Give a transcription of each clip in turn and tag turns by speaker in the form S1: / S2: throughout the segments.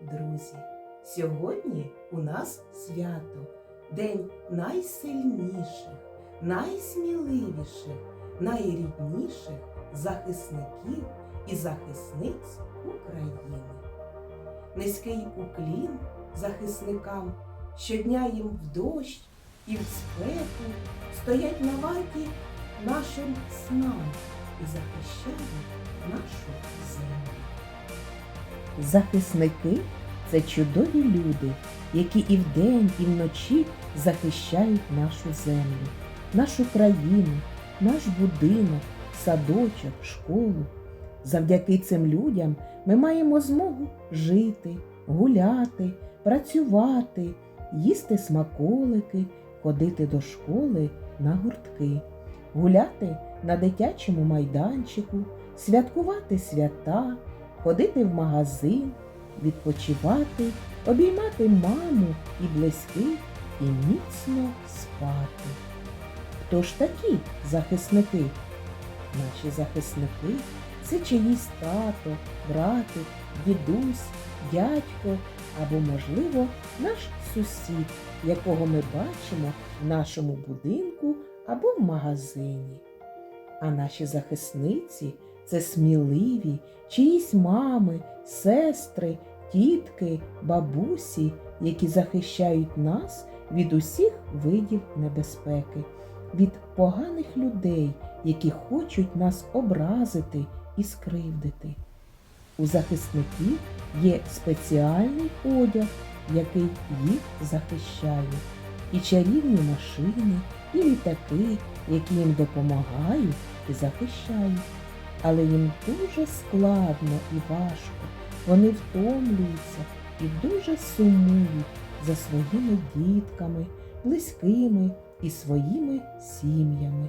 S1: Друзі, сьогодні у нас свято, день найсильніших, найсміливіших, найрідніших захисників і захисниць України. Низький уклін захисникам щодня їм в дощ і в спеку стоять на варті нашим снам і захищають нашу землю.
S2: Захисники це чудові люди, які і вдень, і вночі захищають нашу землю, нашу країну, наш будинок, садочок, школу. Завдяки цим людям ми маємо змогу жити, гуляти, працювати, їсти смаколики, ходити до школи на гуртки, гуляти на дитячому майданчику, святкувати свята, ходити в магазин, відпочивати, обіймати маму і близьких і міцно спати. Хто ж такі захисники? Наші захисники це чиїсь тато, братик, дідусь, дядько або, можливо, наш сусід, якого ми бачимо в нашому будинку або в магазині. А наші захисниці це сміливі, чиїсь мами, сестри, тітки, бабусі, які захищають нас від усіх видів небезпеки, від поганих людей, які хочуть нас образити і скривдити. У захисників є спеціальний одяг, який їх захищає, і чарівні машини, і літаки, які їм допомагають і захищають. Але їм дуже складно і важко. Вони втомлюються і дуже сумують за своїми дітками, близькими і своїми сім'ями.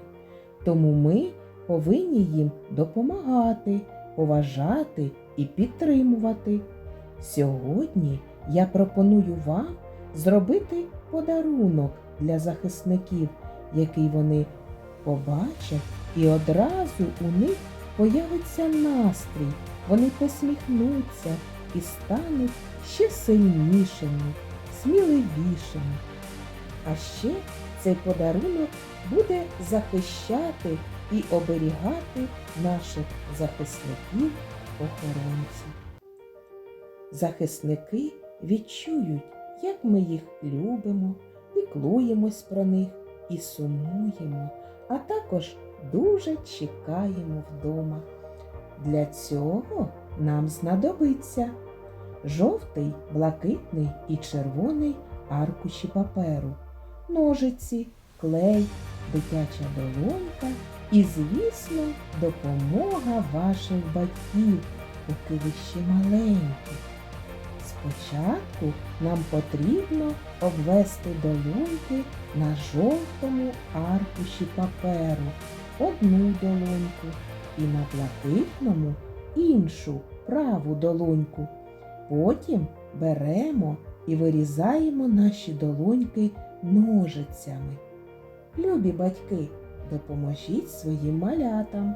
S2: Тому ми повинні їм допомагати, поважати і підтримувати. Сьогодні я пропоную вам зробити подарунок для захисників, який вони побачать, і одразу у них появиться настрій, вони посміхнуться і стануть ще сильнішими, сміливішими. А ще цей подарунок буде захищати і оберігати наших захисників-охоронців. Захисники відчують, як ми їх любимо, піклуємось про них і сумуємо, а також дуже чекаємо вдома. Для цього нам знадобиться жовтий, блакитний і червоний аркуші паперу, ножиці, клей, дитяча долонька і, звісно, допомога ваших батьків, поки ви ще маленькі. Спочатку нам потрібно обвести долоньки на жовтому аркуші паперу одну долоньку і на блакитному іншу праву долоньку. Потім беремо і вирізаємо наші долоньки ножицями. Любі батьки, допоможіть своїм малятам.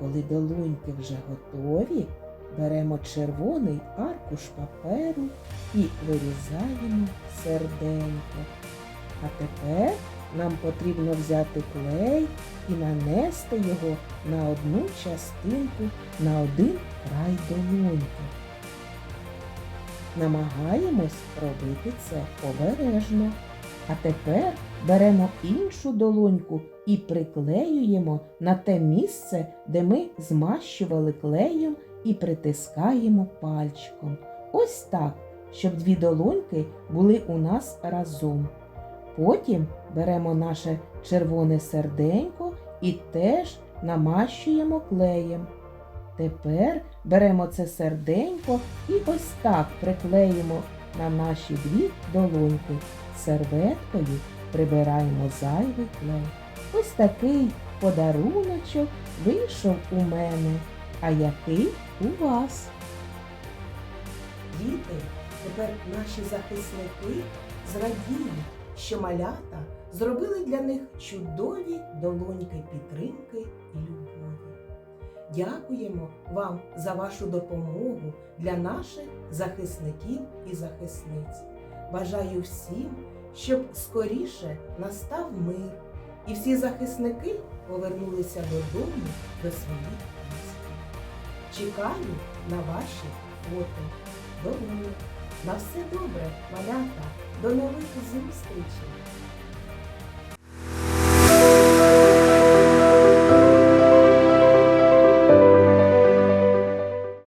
S2: Коли долоньки вже готові, беремо червоний аркуш паперу і вирізаємо серденько. А тепер нам потрібно взяти клей і нанести його на одну частинку на один край долоньки. Намагаємось робити це обережно. А тепер беремо іншу долоньку і приклеюємо на те місце, де ми змащували клеєм і притискаємо пальчиком. Ось так, щоб дві долоньки були у нас разом. Потім беремо наше червоне серденько і теж намащуємо клеєм. Тепер беремо це серденько і ось так приклеїмо на наші дві долоньки. Серветкою прибираємо зайвий клей. Ось такий подаруночок вийшов у мене. А який у вас?
S1: Діти, тепер наші захисники зрадіють, що малята зробили для них чудові долоньки підтримки і любові. Дякуємо вам за вашу допомогу для наших захисників і захисниць. Бажаю всім, щоб скоріше настав мир, і всі захисники повернулися додому до своїх міст. Чекаю на ваші фото. До миру. На все добре, малята. Dönemi kızımız için.